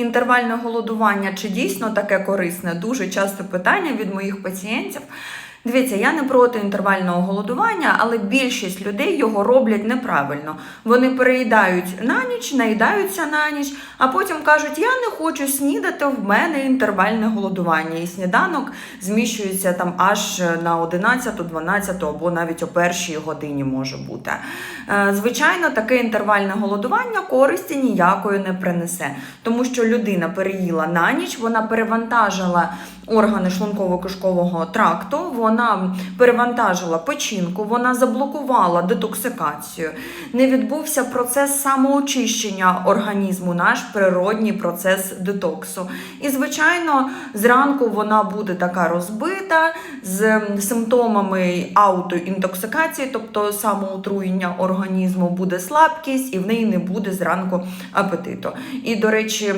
інтервальне голодування чи дійсно таке корисне? Дуже часто питання від моїх пацієнтів. Дивіться, я не проти інтервального голодування, але більшість людей його роблять неправильно. Вони переїдають на ніч, наїдаються на ніч, а потім кажуть, я не хочу снідати, в мене інтервальне голодування. І сніданок зміщується там аж на 11, 12 або навіть о першій годині може бути. Е, Звичайно, таке інтервальне голодування користі ніякої не принесе, тому що людина переїла на ніч, вона перевантажила органи шлунково-кишкового тракту, вона перевантажила печінку, вона заблокувала детоксикацію. Не відбувся процес самоочищення організму, наш природній процес детоксу. І, звичайно, зранку вона буде така розбита з симптомами аутоінтоксикації, тобто самоотруєння організму, буде слабкість, і в неї не буде зранку апетиту. І, до речі,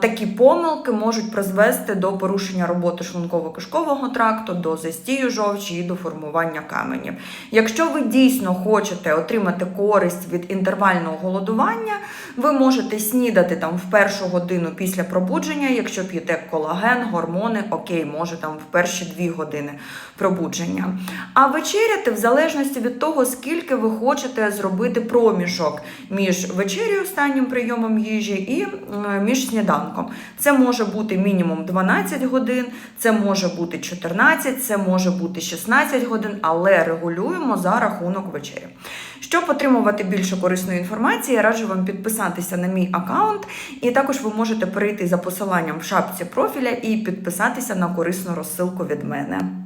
такі помилки можуть призвести до порушення роботи шлунково-кишкового тракту, до застію жовчі і до формування каменів. Якщо ви дійсно хочете отримати користь від інтервального голодування, ви можете снідати там в першу годину після пробудження, якщо п'єте колаген, гормони, окей, може там в перші дві години пробудження. А вечеряти в залежності від того, скільки ви хочете зробити проміжок між вечерю, останнім прийомом їжі і між сніданком. Це може бути мінімум 12 годин, це може бути 14, це може бути 16 годин, але регулюємо за рахунок вечері. Щоб отримувати більше корисної інформації, я раджу вам підписатися на мій аккаунт, і також ви можете перейти за посиланням в шапці профіля і підписатися на корисну розсилку від мене.